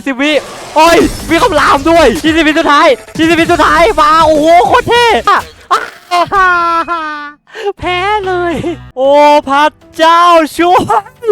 40วิโอ้ยมีคำรามด้วย40วิสุดท้าย40วิสุดท้ายมาโอ้โหโคตรเท่อะอ่าแพ้เลย โอ้พระเจ้าช่ว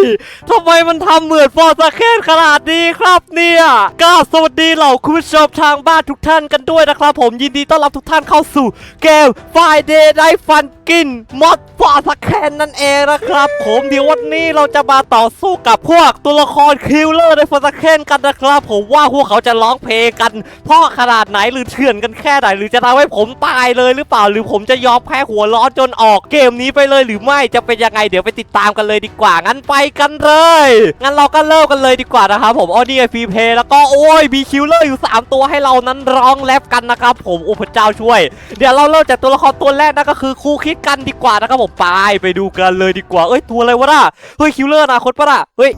ยทำไมมันทำเหมือนฟอร์ซาเคนขนาดนี้ครับเนี่ยก็สวัสดีเหล่าคุณผู้ชมทางบ้านทุกท่านกันด้วยนะครับผมยินดีต้อนรับทุกท่านเข้าสู่เกม Friday Night Fun กินมอดฟอร์ซาเคนนั่นเองนะครับ ผมเดี๋ยววันนี้เราจะมาต่อสู้กับพวกตัวละครคิลเลอร์ในฟอร์ซาเคนกันนะครับ ผมว่าพวกเขาจะร้องเพลงกันพราะขนาดไหนหรือเถื่อนกันแค่ไหนหรือจะทำให้ผมตายเลยหรือเปล่า หรือผมจะยอมแพ้หัวร้อนจนออกเกมนี้ไปเลยหรือไม่จะเป็นยังไงเดี๋ยวไปติดตามกันเลยดีกว่างั้นไปกันเลยงั้นเราก็เริ่มกันเลยดีกว่านะครับผมอ๋อนี่ไงฟรีเพย์แล้วก็โอ้ยมีคิลเลอร์อยู่ 3 ตัวให้เรานั้นร้องแรปกันนะครับผมโอ้พระเจ้าช่วย เดี๋ยวเราเริ่มจากตัวละครตัวแรกนั่นก็คือครูคิดกันดีกว่านะครับผมไปไปดูกันเลยดีกว่าเอ้ยตัวอะไรวะน่ะเฮ้ยคิลเลอร์อนาคตปะน่ะเฮ้ย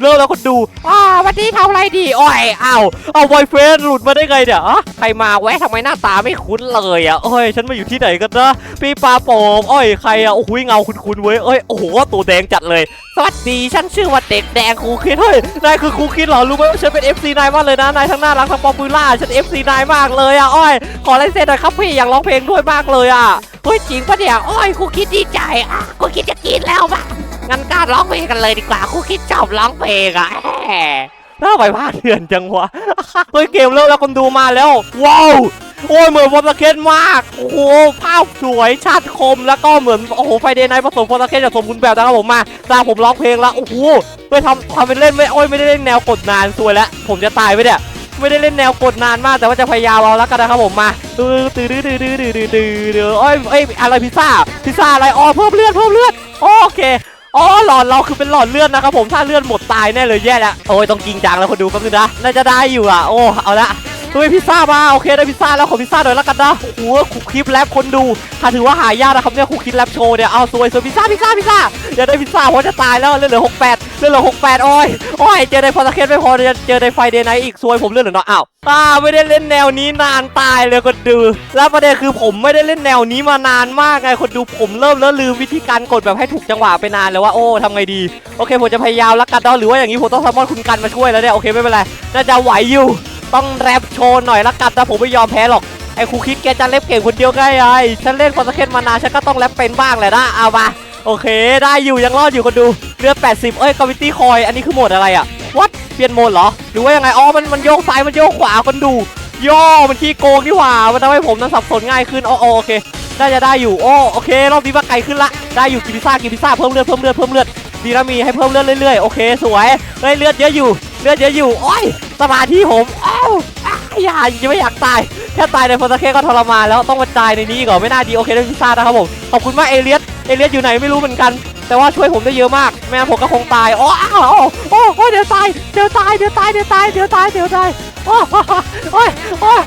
เริ่มแล้วคนดูอ่าวันนี้ทำอะไรดีอ้อยอ้าเอาบอยเฟนหลุดมาได้ไงเนี่ยอะใครมาแวะทำไมหน้าตาไม่คุ้นเลยอะเอ้ยฉันมาอยู่ที่ไหนกันนะพี่ปลาโป่งอ้อยใครอะโอ้โหเงาคุ้นๆเว้ยเอ้ยโอ้โหตัวแดงจัดเลย สวัสดีฉันชื่อว่าเด็กแดงครูคิดเฮ้ยนายคือครูคิดเหรอรู้ไหมว่าฉันเป็น FC นายมากเลยนะนายทั้งน่ารักทั้งป๊อปปูล่าฉัน FC นายมากเลยอะอ้อยขอลายเซ็นหน่อยครับพี่อยากร้องเพลงด้วยมากเลยอะเฮ้ยจริงปะเนี่ยอ้อยครูคิดดีใจอะครูคิดจะกินแล้วปะ งั้นก็ร้องเพลงกันเลยดีกว่าคู่คิดจบร้องเพลงอะแหน่าไปพาเถื่อนจังวะตัวเกมเริ่มแล้วคนดูมาแล้ว ว้าวโอ้ยเหมือนฟอสเคนมาก โอ้โหภาพสวยชัดคมแล้วก็เหมือนโอ้โหไฟเดย์ไนท์ผสมฟอสเคนผสมคุณแบบนะครับผมมาตาผมร้องเพลงแล้วโอ้โหไม่ทำทำเป็นเล่นไม่โอ้ยไม่ได้เล่นแนวกดนานสวยแล้ว ผมจะตายไปเนี่ยไม่ได้เล่นแนวกดนานมากแต่ว่าจะพยายามเอาแล้วกันนะครับผมมาตื้อตื้อตื้อตื้อตื้อตื้อตื้อเอ้ยเอ้ยอะไรพิซซ่าพิซซ่าอะไรอ๋อเพิ่มเลือดเพิ่มเลือดโอเค อ๋อหลอดเราคือเป็นหลอดเลือดนะครับผมถ้าเลือดหมดตายแน่เลยแย่แล้วโอ้ยต้องจริงจังแล้วคนดูแป๊บนึงนะน่าจะได้อยู่อะโอ้เอาละ เฮ้ยพิซซ่ามาโอเคได้พิซซ่าแล้วขอพิซซ่าหน่อยแล้วกันนะโอ้โหคุกคลิปแรปคนดูถ้าถือว่าหายากนะครับเนี่ยคุกคลิปแรปโชว์เนี่ยเอาสวยสวยพิซซ่าพิซซ่าพิซซ่าอยากได้พิซซ่าเพราะจะตายแล้วเลือดเหลือหกแปดเลือดเหลือหกแปดโอ้ยโอ้ยเจอในพอตะเคนไม่พอเจอในไฟเดย์ไนท์อีกซวยผมเลือดเหลือเน้อยอ้าวอ่าไม่ได้เล่นแนวนี้นานตายเลยคนดู แล้วประเด็นคือผมไม่ได้เล่นแนวนี้มานานมากไงคนดูผมเริ่มแล้วลืมวิธีการกดแบบให้ถูกจังหวะไปนานแล้วว่าโอ้ทำไงดีโอเคผมจะพยายามแล้วกันเนาะหรือว่าอย่างนี้ผมต้องซัมมอนคุณกันมาช่วยแล้วเนี่ยโอเคไม่เป็นไรน่าจะไหวอยู่ ต้องแรปโชว์หน่อยละกันแต่ผมไม่ยอมแพ้หรอกไอ้ครูคิดแกจะเล่นเก่งคนเดียวไงไอ้ฉันเล่นคอนเทนต์มานานฉันก็ต้องแรปเป็นบ้างแหละนะเอามาโอเค ได้อยู่ยังรอดอยู่คนดูเลือด80 เอ้ยกาวิตี้คอย อันนี้คือโหมดอะไรอะวัดเปลี่ยนโหมดเหรอ หรือว่ายังไง อ๋อ มันมันโยกซ้าย มันโยกขวาคนดู ย่อ มันขี้โกงนี่หว่า มันทำให้ผมนั้นสับสนง่ายขึ้นอ๋อโอเค น่าจะได้อยู่โอ้โอเค รอบนี้ว่าไกลขึ้นละ ได้อยู่กินพิซซ่ากินพิซซ่าเพิ่มเลือดเพิ่มเลือดเพิ่มเลือดดีนะมีให้เพิ่มเลือดเรื่อยๆ โอเค สวย เฮ้ยเลือดเยอะอยู่ เลือดเยอะอยู่ โอ้ย สมาธิผมอ้าวอ้าอย่ายังไม่อยากตาย แค่ตายในโฟร์เคก็ทรมานแล้วต้องมาตายในนี้ก่อนไม่น่าดีโอเคได้พิซซ่านะครับผมขอบคุณมากเอเลียสเอเลียสอยู่ไหนไม่รู้เหมือนกัน แต่ว่าช่วยผมได้เยอะมากไม่ผมก็คงตายอ๋ออ้าวโอ้โอ้เดี๋ยวตายเดี๋ยวตายเดี๋ยวตายเดี๋ยวตายเดี๋ยวตายเดี๋ยวตายโอ้โอ้ยโอ้ย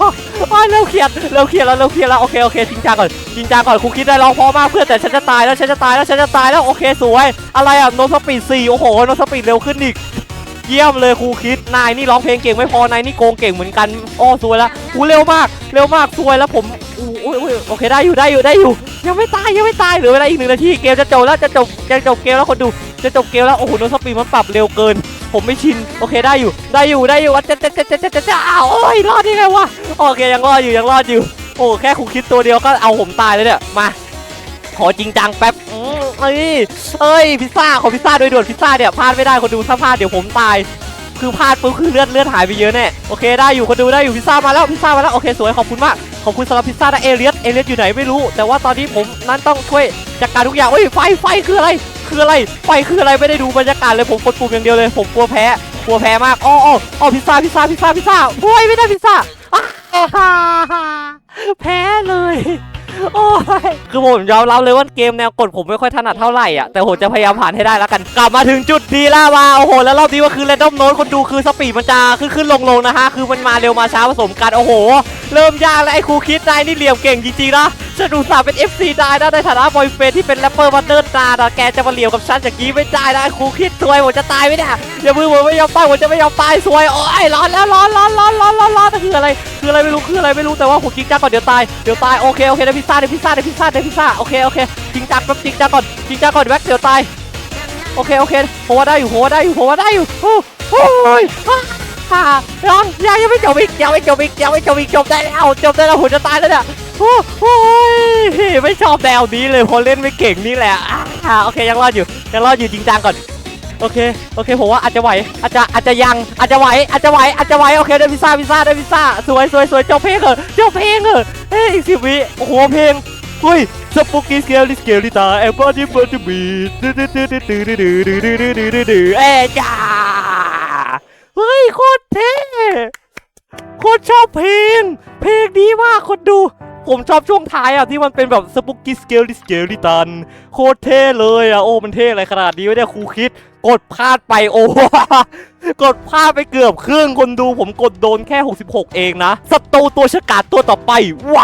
โอ้ยเร็วเขียดเร็วเขียดแล้วเร็วเขียดแล้วโอเคโอเคจริงจังก่อนจริงจังก่อนครูคิดได้ร้องพอมากเพื่อนแต่ฉันจะตายแล้วฉันจะตายแล้วฉันจะตายแล้วโอเคสวย อะไรอะโนสปีดสี่โอ้โหโนสปีดเร็วขึ้นอีก เยี่ยมเลยครูคิดนายนี่ร้องเพลงเก่งไม่พอนายนี่โกงเก่งเหมือนกันอ้อสวยแล้วอูเร็วมากเร็วมากสวยแล้วผมอู้อุ้ยอุ้ยโอเคได้อยู่ได้อยู่ได้อยู่ ยังไม่ตายยังไม่ตายเหลือเวลาอีกหนึ่งนาทีเกมจะจบแล้วจะจบจะจบเกมแล้วคนดูจะจบเกมแล้วโอ้โหโนสปีดมันปรับเร็วเกิน ผมไม่ชินโอเคได้อยู่ได้อยู่ได้อยู่อะจะจะจะจะจะจะจะอ้าวโอ้ยรอดได้ไงวะโอเคยังรอดอยู่ยังรอดอยู่โอ้แค่ครูคิดตัวเดียวก็เอาผมตายเลยเนี่ยมา ขอจริงจังแป๊บเอ้ยเอ้ยพิซซ่าขอพิซซ่าโดยด่วนพิซซ่าเนี่ยพลาดไม่ได้คนดูถ้าพลาดเดี๋ยวผมตาย คือพลาดปุ๊บคือเลือดเลือดหายไปเยอะแน่โอเคได้อยู่คนดูได้อยู่พิซซ่ามาแล้วพิซซ่ามาแล้วโอเคสวยขอบคุณมากขอบคุณสำหรับพิซซ่านะเอเลียสเอเลียสอยู่ไหนไม่รู้ แต่ว่าตอนนี้ผมนั้นต้องช่วยจัดการทุกอย่างเอ้ยไฟไฟคืออะไร คืออะไรไฟคืออะไรไม่ได้ดูบรรยากาศเลยผมกดปุ่มอย่างเดียวเลยผมกลัวแพ้กลัวแพ้มากอ้ออ้อพิซซ่าพิซซ่าพิซซ่าพิซซ่าโอ้ยไม่ได้พิซซ่าอ่าแพ้เลย โอ้ยคือผมยอมรับเลยว่าเกมแนวกดผมไม่ค่อยถนัดเท่าไหร่อะแต่ผมจะพยายามผ่านให้ได้แล้วกัน กลับมาถึงจุดดีแล้วว่าโอ้โหแล้วรอบนี้ว่าคือแรนดอมโน้ตคนดูคือสปีดมันจะขึ้นขึ้นลงลงนะฮะคือมันมาเร็วมาช้าผสมกันโอ้โห เริ่มยากแล้วไอ้ครูคิดนายนี่เหลี่ยมเก่งจริงๆนะฉันดูสาห์เป็น FC ได้นะในฐานะบอยเฟนที่เป็นแรปเปอร์มาเดินตาแต่แกจะมาเหลี่ยมกับฉันอย่างนี้ไม่ได้นะไอ้ครูคิดซวยผมจะตายไม่ได้อย่ามือผมไม่ยอมตายผมจะไม่ยอมตายซวยโอ้ยร้อนแล้วร้อนร้อนร้อนร้อนร้อนร้อนคืออะไรคืออะไรไม่รู้คืออะไรไม่รู้แต่ว่าผมจริงจังก่อนเดี๋ยวตายเดี๋ยวตายโอเคโอเคได้พิซซ่าได้พิซซ่าได้พิซซ่าได้พิซซ่าโอเคโอเคจริงจังแป๊บจริงจังก่อนจริงจังก่อนแบ็คเดี๋ยวตายโอเคโอเคผมว่าได้อยู่ผมว่าได้อยู่ผมว่าได้อยู่โอ้โอ้ย ฮ่ายังยังไม่จบอีกยังไม่จบอีกยังไม่จบอีกจบได้แล้วจบได้แล้วผมจะตายแล้วเนี่ยโอ้โอ้ยไม่ชอบแนวนี้เลยพอเล่นไม่เก่งนี่แหละอ่าโอเคยังรอดอยู่ยังรอดอยู่จริงจังก่อนโอเคโอเคผมว่าอาจจะไหวอาจจะอาจจะยังอาจจะไหวอาจจะไหวอาจจะไหวโอเคได้พิซซ่าพิซซ่าได้พิซซ่าสวยสวยสวยจบเพลงเหรอจบเพลงเหรอเฮ้ยอีกสิบวิโอ้โหเพลงเฮ้ยสปุกกี้สเกลลิสเกลลิตาแอปเปิลที่เปิดจะบีดื้อดื้อดื้อดื้อดื้อดื้อดื้อดื้อดื้อดื้อดื้อดื้อเอ้ยจ้า เฮ้ยโคตรเท่โคตรชอบเพลง เพลงดีมากคนดู ผมชอบช่วงท้ายอะที่มันเป็นแบบสปุกกี้สเกลลิสเกลลิตัน โคตรเท่เลยอะโอ้มันเท่อะไรขนาดนี้วะเนี่ยครูคิด กดพลาดไปโอ้กดพลาดไปเกือบครึ่งคนดูผมกดโดนแค่ 66 เองนะศัตรูตัวฉกาจตัวต่อไป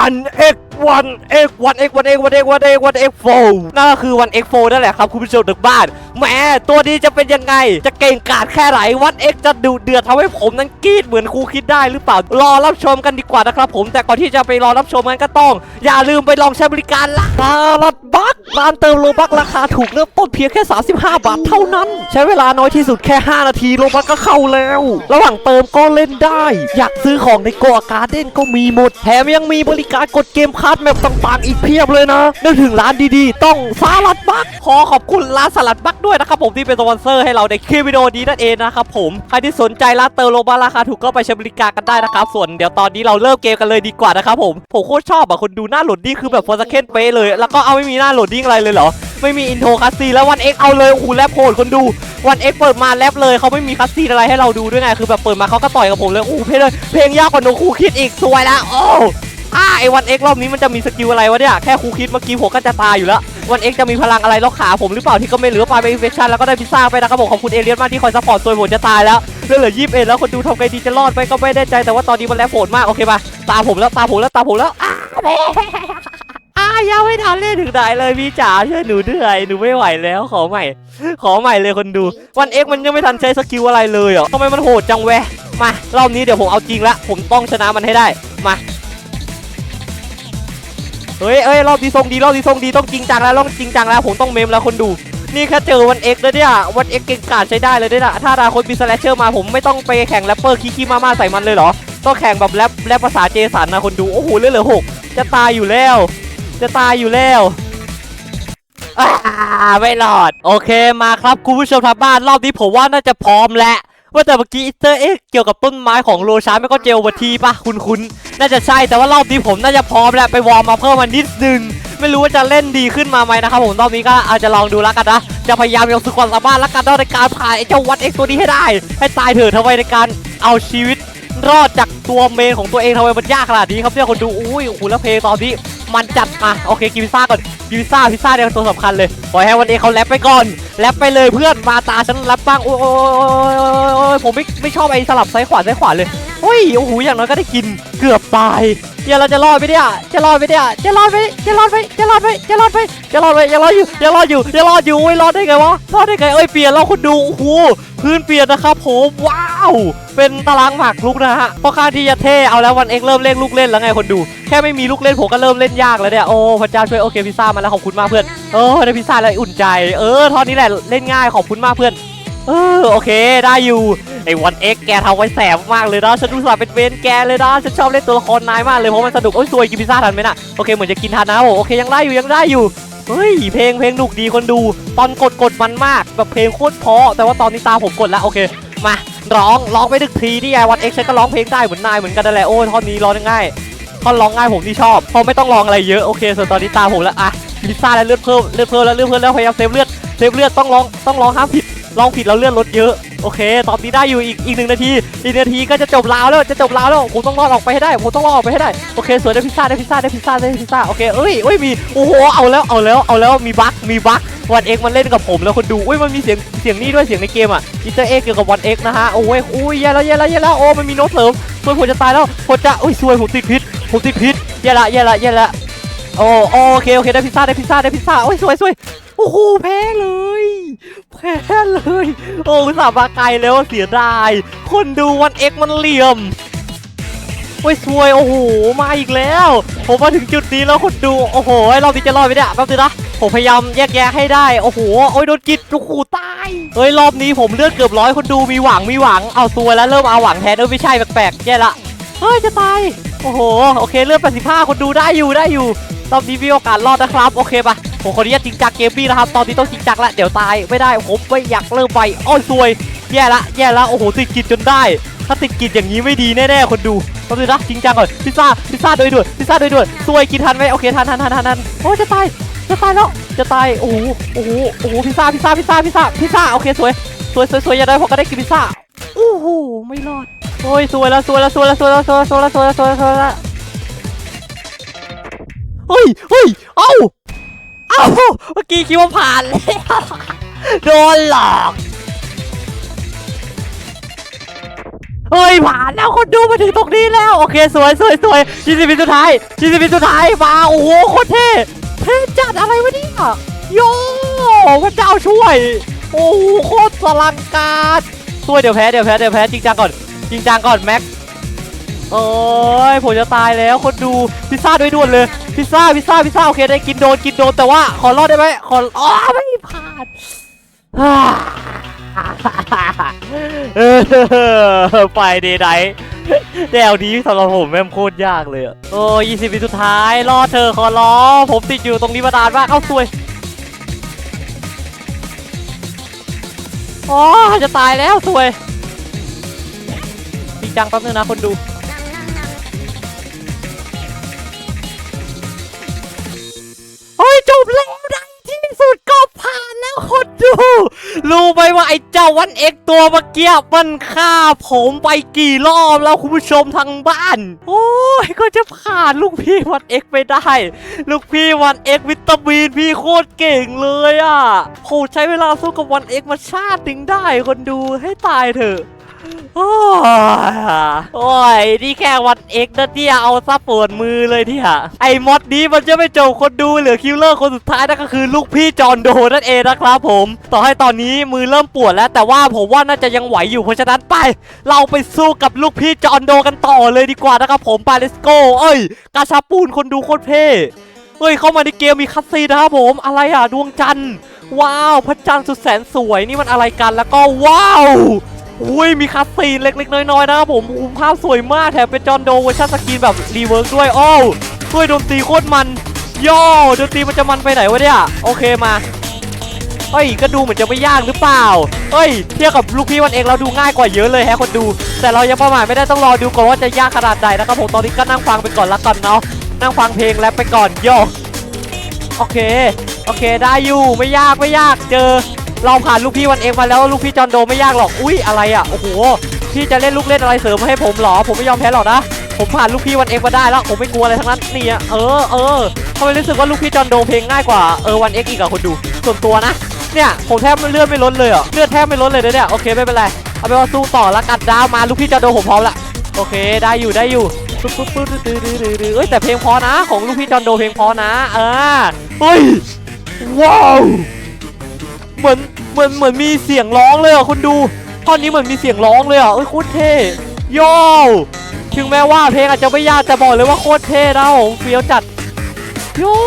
1x 1x 1x 1x 1x 1x 1x 4 นั่นก็คือ 1x 4 นั่นแหละครับคุณผู้ชมทางบ้านแหมตัวนี้จะเป็นยังไง จะเก่งกาจแค่ไหน 1x จะดุเดือดทำให้ผมนั้นกรีดเหมือนครูคิดได้หรือเปล่ารอรับชมกันดีกว่านะครับผมแต่ก่อนที่จะไปรอรับชมกันก็ต้อง อย่าลืมไปลองใช้บริการละตาลัดบักร้านเติมโลบักราคาถูกเริ่มต้นเพียงแค่ 35 บาทเท่านั้น ใช้เวลาน้อยที่สุดแค่ 5 นาทีโลบักก็เข้าแล้ว ระหว่างเติมก็เล่นได้ อยากซื้อของในโกอาการ์เด้นก็มีหมดแถมยังมีบริการกดเกมคัสแมปต่างๆอีกเพียบเลยนะ นึกถึงร้านดีๆ ต้องสลัดบักขอขอบคุณร้านสลัดบักด้วยนะครับผมที่เป็นสปอนเซอร์ให้เราในคลิปวิดีโอนี้นั่นเองนะครับผม ใครที่สนใจร้านเติมโลบักราคาถูกก็ไปใช้บริการกันได้นะครับ ส่วนเดี๋ยวตอนนี้เราเริ่มเกมกันเลยดีกว่านะครับผม ผมโคตรชอบอะคนดูหน้าโหลดดิ้งคือแบบฟอร์สเคนเป๊เลย แล้วก็เอาไม่มีหน้าโหลดดิ้งอะไรเลยเหรอ ไม่มีอินโทรคัสซีแล้ววันเอ็กเอาเลยโอ้โหแรปโหดคนดูวันเอ็กเปิดมาแรปเลยเขาไม่มีคัสซีนอะไรให้เราดูด้วยไง คือแบบเปิดมาเขาก็ต่อยกับผมเลยโอ้โหเพลงเลยเพลงยากกว่าโนคูคิดอีกสวยแล้วโอ้ อ่าไอวันเอ็กรอบนี้มันจะมีสกิลอะไรวะเนี่ยแค่ครูคิดเมื่อกี้ผมก็จะตายอยู่แล้ววันเอ็กจะมีพลังอะไรล็อกขาผมหรือเปล่าที่ก็ไม่เหลือไปไปอินเฟคชั่นแล้วก็ได้พิซซ่าไปนะครับผมขอบคุณเอเลียนมากที่คอยซัพพอร์ตตัวผมจะตายแล้วเรื่องเหลือยี่สิบเอ็ดแล้วคนดูทำไงดีจะรอดไปก็ไม่แน่ใจแต่ว่าตอนนี้มันแรปโหดมากโอเคป่ะตาผมแล้วตาผมแล้วตาผมแล้วอ่าอายังไม่ทันเล่นถึงไหนเลยพี่จ๋าช่วยหนูด้วยหนูไม่ไหวแล้วขอใหม่ ขอใหม่เลยคนดูวันเอ็กมันยังไม่ทันใช้สกิลอะไรเลยเหรอทำไมมันโหดจังแวะมารอบนี้เดี๋ยวผมเอาจริงละผมต้องชนะมันให้ได้มา เฮ้ยเอ้ยรอบนี้ทรงดีรอบนี้ทรงดีต้องจริงจังแล้วต้องจริงจังแล้วผมต้องเมมแล้วคนดู นี่แค่เจอวันเอ็กแล้วเนี่ยวันเอ็กเก่งกาจใช้ได้เลยด้วยนะถ้าอนาคตมีสแลชเชอร์มาผมไม่ต้องไปแข่งแรปเปอร์คี้ๆมาๆใส่มันเลยเหรอต้องแข่งแบบแรปแรปภาษาเจสันนะคนดูโอ้โหเลือดเหลือหกจะตายอยู่แล้ว จะตายอยู่แล้วไม่รอด โอเคมาครับคุณผู้ชมทางบ้านรอบนี้ผมว่าน่าจะพร้อมแล้ว ว่าแต่เมื่อกี้อิสเตอร์เอ็กเกี่ยวกับต้นไม้ของโลชาไม่ก็เจลวัทีปะคุณคุณน่าจะใช่แต่ว่ารอบนี้ผมน่าจะพร้อมแล้วไปวอร์มมาเพิ่มมานิดนึงไม่รู้ว่าจะเล่นดีขึ้นมาไหมนะครับผมรอบนี้ก็อาจจะลองดูแล้วกันนะจะพยายามยกสุดความสามารถแล้วกันในการผ่านไอ้เจ้าวัดเอ็กตัวนี้ให้ได้ ให้ตายเถิดทำไมในการเอาชีวิตรอดจากตัวเมนของตัวเองทำไมมันยากขนาดนี้ครับเนี่ยคนดูอุ้ยโอ้โหแล้วเพลงตอนนี้มันจัดมาโอเคกินพิซ่าก่อนกินพิซซ่าพิซซ่าเนี่ยตัวสำคัญเลยปล่อยให้วันนี้เขาแรปไปก่อนแรปไปเลยเพื่อนมาตาฉันแรปบ้างโอ้ยโอ้ยโอ้ยโอ้ยโอ้ยผมไม่ไม่ชอบไอ้สลับซ้ายขวาซ้ายขวาเลยโอ้ยโอ้โหอย่างน้อยก็ได้กินเกือบตายเดี๋ยวเราจะรอดไปเนี่ยจะรอดไปเนี่ยจะรอดไปจะรอดไปจะรอดไปจะรอดไปจะรอดไปยังรอดอยู่ยังรอดอยู่ยังรอดอยู่โอ้ยรอดได้ไงวะรอดได้ไงเอ้ยเปลี่ยนแล้วคุณดูโอ้โหพื้นเปลี่ยนนะครับผมว้าว เป็นตารางหมากรุกนะฮะเพราะค่าที่จะเท่เอาแล้ววันเอ็กเริ่มเล่นลูกเล่นแล้วไงคนดู แค่ไม่มีลูกเล่นผมก็เริ่มเล่นยากแล้วเนี่ยโอ้พระเจ้าช่วยโอเคพิซซ่ามาแล้วขอบคุณมากเพื่อน เออได้พิซซ่าแล้วอุ่นใจ เออท่านี้แหละเล่นง่ายขอบคุณมากเพื่อน เออโอเคได้อยู่ไอ้วันเอ็กแกทำไว้แสบมากเลยนะฉันดูสาเป็นเวนแกเลยนะฉันชอบเล่นตัวละครนายมากเลยเพราะมันสนุกโอ้ยสวยกินพิซซ่าทันไหมน่ะโอเคเหมือนจะกินทันนะโอ้โอเคยังได้อยู่ยังได้อยู่เฮ้ยเพลงเพลงหนุกดีคนดู ตอนกดกดมันมากแบบเพลงโคตรเพาะแต่ว่าตอนนี้ตาผมกดแล้วโอเคมาร้องร้องไปดึกทีนี่ไงวันเอ็กฉันก็ร้องเพลงได้เหมือนนายเหมือนกันนั่นแหละโอ้ยท่อนนี้ร้องง่ายท่อนร้องง่ายผมที่ชอบเพราะไม่ต้องร้องอะไรเยอะโอเคส่วนตอนนี้ตาผมแล้วอะ พิซซ่าแล้วเลือดเพิ่มเลือดเพิ่มแล้วเลือดเพิ่มแล้วพยายามเซฟเลือดเซฟเลือดต้องร้องต้องร้องห้ามผิดร้องผิดแล้วเลือดลดเยอะโอเค ตอนนี้ได้อยู่อีกอีกหนึ่งนาที อีกนาทีก็จะจบราวแล้ว จะจบราวแล้ว ผมต้องรอดออกไปให้ได้ ผมต้องรอดออกไปให้ได้ โอเค สวยได้พิซซ่าได้พิซซ่าได้พิซซ่าได้พิซซ่า โอเค เอ้ยเอ้ย มี โอ้โห เอาแล้ว เอาแล้ว เอาแล้ว มีบั๊กมีบั๊กวันเอ็กมันเล่นกับผมแล้วคนดูอุ้ย มันมีเสียง เสียงนี่ด้วย เสียงในเกมอะอีเตอร์เอ็กเกี่ยวกับวันเอ็กนะฮะ โอ้ยอุ้ยแย่แล้วแย่แล้วแย่แล้ว โอ้ มันมีโน้ตเสริมซวยผมจะตายแล้วผมจะอุ้ยซวยผมติดพิษผมติดพิษแย่ละแย่ละแย่ละ โอ้โอเคโอเคได้พิซซ่าได้พิซซ่าได้พิซซ่าโอ้ยสวยสวยโอ้โหแพ้เลยแพ้เลยโอ้สาห์มาไกลแล้วเสียดายคนดูวันเอ็กมันเหลี่ยมโอ้ยสวยโอ้โหมาอีกแล้ว ผมมาถึงจุดนี้แล้วคนดูโอ้โหเราดีจะรอดไหมเนี่ยแป๊บนึงนะผผมพยายามแยกแยะให้ได้โอ้โหโอ้ยโดนกิดโอ้โหตายเฮ้ยรอบนี้ผมเลือดเกือบร้อยคนดูมีหวังมีหวังเอาตัวแล้วเริ่มเอาหวังแทนเออไม่ใช่แปลกๆแย่ละเฮ้ยจะตายโอ้โหโอเคเลือด85คนดูได้อยู่ได้อยู่ รอบนี้มีโอกาสรอดนะครับ โอเคปะผมขออนุญาตจริงจังเกมบี้นะครับ ตอนนี้ต้องจริงจังละเดี๋ยวตายไม่ได้ผมไม่อยากเริ่มไปอ้อยซวย แย่ละแย่ละโอ้โหติดกิจจนได้ ถ้าติดกิจอย่างนี้ไม่ดีแน่ๆคนดูต้องดูนะจริงจังก่อนพิซซ่าพิซซ่าโดยด่วนพิซซ่าโดยด่วนซวยกินทันไหมโอเคทันทันทันทันทันโอ้จะตายจะตายแล้วจะตายโอ้โหโอ้โหโอ้โหพิซซ่าพิซซ่าพิซซ่าพิซซ่าพิซซ่าโอเคสวยสวยสวยสวยอย่าได้ผมก็ได้กินพิซซ่าโอ้โหไม่รอดโอ้ยสวยแล้วสวยแล้วสวยแล้วสวยแล้วสวยแล้วสวยแล้วสวยแล้ว ฮ้ยเฮ้ยเอ้าเอ้าเมื่อกี้คิดว่าผ่านแล้วโดนหลอกเฮ้ยผ่านแล้วคนดูมาถึงตรงนี้แล้ว โอเค สวยสวยสวยยี่สิบวิสุดท้ายยี่สิบวิสุดท้ายมาโอ้โหโคตรเท่เท่จัดอะไรวะเนี่ยโย่พระเจ้าช่วย โอ้โหโคตรสลังการสวยเดี๋ยวแพ้เดี๋ยวแพ้เดี๋ยวแพ้จริงจังก่อน จริงจังก่อนแม็กโอ้ยผมจะตายแล้วคนดูพิซซ่าด้วยด่วนเลย พิซซ่าพิซซ่าพิซซ่าโอเคได้กินโดนกินโดนแต่ว่าขอรอดได้ไหมขออ๋อไม่ผ่านไปเดย์ไนแนวนี้สำหรับผมแม่งโคตรยากเลยโอ้ยี่สิบวิสุดท้ายรอดเธอขอร้องผมติดอยู่ตรงนี้มานานมากเข้าซวยอ๋อจะตายแล้วซวยจริงจังแป๊บนึงนะคนดู เฮ้ยจบแล้วไดที่สุดก็ผ่านแล้วคนดู รู้ไหมว่าไอ้เจ้าวันเอกตัวเมื่อกี้มันฆ่าผมไปกี่รอบแล้วคุณผู้ชมทางบ้าน โอ้ยก็จะผ่านลูกพี่วันเอกไปได้ ลูกพี่วันเอกวิตามินพี่โคตรเก่งเลยอะโหใช้เวลาสู้กับวันเอกมาชาติหนึ่งได้คนดูให้ตายเถอะ โอ้ยโอ้ยนี่แค่วันเอ็กนะที่เอาซะปวดมือเลยที่ฮะไอ้มอดนี้มันจะไม่จบคนดูเหลือคิลเลอร์คนสุดท้ายนั่นก็คือลูกพี่จอนโดนั่นเองนะครับผม ต่อให้ตอนนี้มือเริ่มปวดแล้ว แต่ว่าผมว่าน่าจะยังไหวอยู่เพราะฉะนั้นไป เราไปสู้กับลูกพี่จอนโดกันต่อเลยดีกว่านะครับผมไปเลสโกเอ้ยกาชาปูนคนดูโคตรเท่เฮ้ยเข้ามาในเกมมีคัสซีนะครับผมอะไรอะดวงจันทร์ว้าวพระจันทร์สุดแสนสวยนี่มันอะไรกันแล้วก็ว้าว อุ้ยมีคัสซีนเล็กๆ น้อยๆนะครับผมมุมภาพสวยมากแถมเป็นจอห์นโดเวอร์ชันสกรีนแบบรีเวิร์กด้วยโอ้าวด้วยดนตรีโคตรมันย่อดนตรีมันจะมันไปไหนวะเนี่ย โอเคมาเฮ้ยก็ดูเหมือนจะไม่ยากหรือเปล่าเฮ้ยเทียบกับลูกพี่วันเองเราดูง่ายกว่าเยอะเลยแฮะคนดู แต่เรายังประมาทไม่ได้ต้องรอดูก่อนว่าจะยากขนาดไหนะครับผมตอนนี้ก็นั่งฟังไปก่อนละกันเนาะนั่งฟังเพลงแล้วไปก่อนโยโอเค โอเคได้อยู่ไม่ยากไม่ยากเจอ เราผ่านลูกพี่วันเองมาแล้วลูกพี่จอนโดไม่ยากหรอกอุ้ยอะไรอะโอ้โหพี่จะเล่นลูกเล่นอะไรเสริมมาให้ผมหรอผมไม่ยอมแพ้หรอกนะผมผ่านลูกพี่วันเองมาได้แล้วผมไม่กลัวอะไรทั้งนั้นนี่อะเออเออทำไมรู้สึกว่าลูกพี่จอนโดเพลงง่ายกว่าเออวันเอ็กอีกอะคนดูส่วนตัวนะเนี่ยผมแทบเลือดไม่ลดเลยอะเลือดแทบไม่ลดเลยเนี่ยโอเคไม่เป็นไรเอาเป็นว่าสู้ต่อละกันดาวมาลูกพี่จอนโดผมพร้อมละโอเคได้อยู่ได้อยู่ปุ๊บปุ๊บปุ๊บดื้อดื้อดื้อเอ้ยแต่เพลงพอนะของลูกพี่จอนโดเพลงพอนะเออเฮ้ยว้าวเหมือน เหมือนเหมือนมีเสียงร้องเลยอะคุณดูท่อนนี้เหมือนมีเสียงร้องเลยอะเอ้ยโคตรเท่โย่ถึงแม้ว่าเพลงอาจจะไม่ยากแต่บอกเลยว่าโคตรเท่นะผมเฟี้ยวจัดโย่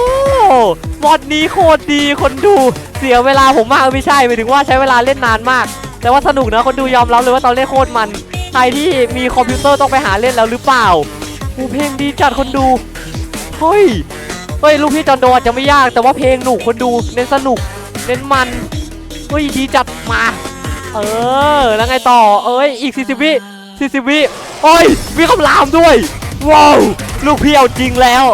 มอดนี้โคตรดีคนดูเสียเวลาผมมากไม่ใช่หมายถึงว่าใช้เวลาเล่นนานมาก แต่ว่าสนุกนะคนดูยอมรับเลยว่าตอนเล่นโคตรมันใครที่มีคอมพิวเตอร์ต้องไปหาเล่นแล้วหรือเปล่าอ้เพลงดีจัดคนดูเฮ้ยเฮ้ยลูกพี่จอนโดอาจจะไม่ยากแต่ว่าเพลงหนุกคนดูเน้นสนุกเน้นมัน เฮ้ยดีจัดมา เออ แล้วไงต่อ เอ้ย อีก 40 วิ40 วิโอ้ย มีคำรามด้วย ว้าว ลูกพี่เอาจริงแล้ว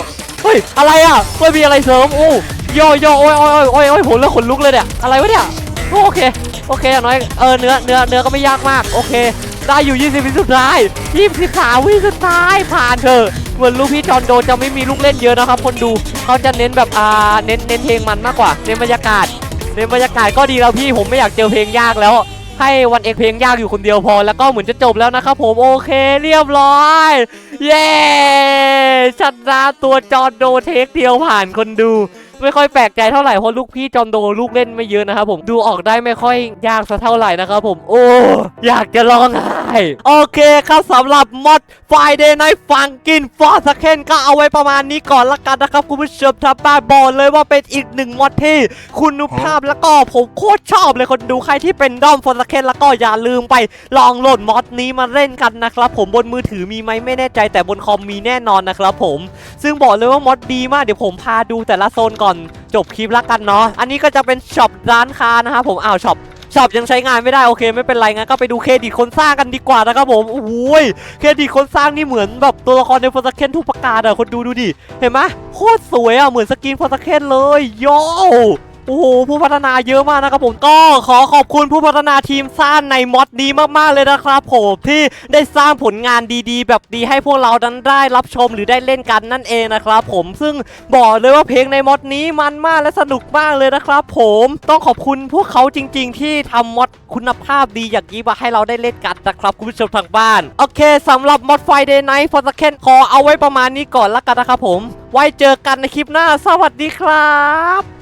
เฮ้ย อะไรอะเฮ้ยมีอะไรเสริม โอ้โยโยโอ้ยโอ้ยโอ้ยโอ้ยผมเลือกขนลุกเลยเนี่ย อะไรวะเนี่ย โอเค โอเคอย่างน้อย เออ เนื้อ เนื้อ เนื้อก็ไม่ยากมาก โอเค ได้อยู่ 20 วิสุดท้าย23วิสุดท้าย ผ่านเถอะเหมือนลูกพี่จอนโดจะไม่มีลูกเล่นเยอะนะครับ คนดู เขาจะเน้นแบบ อ่า เน้น เน้นเพลงมันมากกว่า เน้นบรรยากาศ ในบรรยากาศก็ดีแล้วพี่ผมไม่อยากเจอเพลงยากแล้ว ให้วันเอกเพลงยากอยู่คนเดียวพอ แล้วก็เหมือนจะจบแล้วนะครับผมโอเคเรียบร้อย เย้ชนะตัวจอร์นโดเทคเดียวผ่านคนดูไม่ค่อยแปลกใจเท่าไหร่เพราะลูกพี่จอร์นโดลูกเล่นไม่เยอะนะครับผมดูออกได้ไม่ค่อยยากสักเท่าไหร่นะครับผมโอ้อยากจะร้องไห้ โอเคครับสำหรับมอด Friday Night Funkin' for Second ก็เอาไว้ประมาณนี้ก่อนละกันนะครับคุณผู้ชมทับบ้าบอกเลยว่าเป็นอีกหนึ่งมอดที่คุณภาพแล้วก็ผมโคตรชอบเลยคนดูใครที่เป็นด้อม for Second แล้วก็อย่าลืมไปลองโหลดมอดนี้มาเล่นกันนะครับผมบนมือถือมีไหมไม่แน่ใจแต่บนคอมมีแน่นอนนะครับผม ซึ่งบอกเลยว่ามอดดีมากเดี๋ยวผมพาดูแต่ละโซนก่อนจบคลิปละกันเนาะอันนี้ก็จะเป็นช็อปร้านค้านะครับผมอ้าวช็อป ช็อปยังใช้งานไม่ได้โอเคไม่เป็นไรงั้นก็ไปดูเครดิตคนสร้างกันดีกว่านะครับผมโอ้ยเครดิตคนสร้างนี่เหมือนแบบตัวละครในฟอร์สเคนทุกประการอะคนดูดูดิเห็นไหมโคตรสวยอะเหมือนสกินฟอร์สเคนเลยโย่ โอ้โหผู้พัฒนาเยอะมากนะครับผมก็ขอขอบคุณผู้พัฒนาทีมสร้างในมอดนี้มากๆเลยนะครับผมที่ได้สร้างผลงานดีๆ แบบดีให้พวกเรานั้นได้รับชมหรือได้เล่นกันนั่นเองนะครับผมซึ่งบอกเลยว่าเพลงในมอดนี้มันมากและสนุกมากเลยนะครับผมต้องขอบคุณพวกเขาจริง ๆ ที่ทำมอดคุณภาพดีอย่างนี้มาให้เราได้เล่นกันนะครับคุณผู้ชมทางบ้าน โอเคสำหรับมอด Friday Night for Second ขอเอาไว้ประมาณนี้ก่อนละกันนะครับผม ไว้เจอกันในคลิปหน้า สวัสดีครับ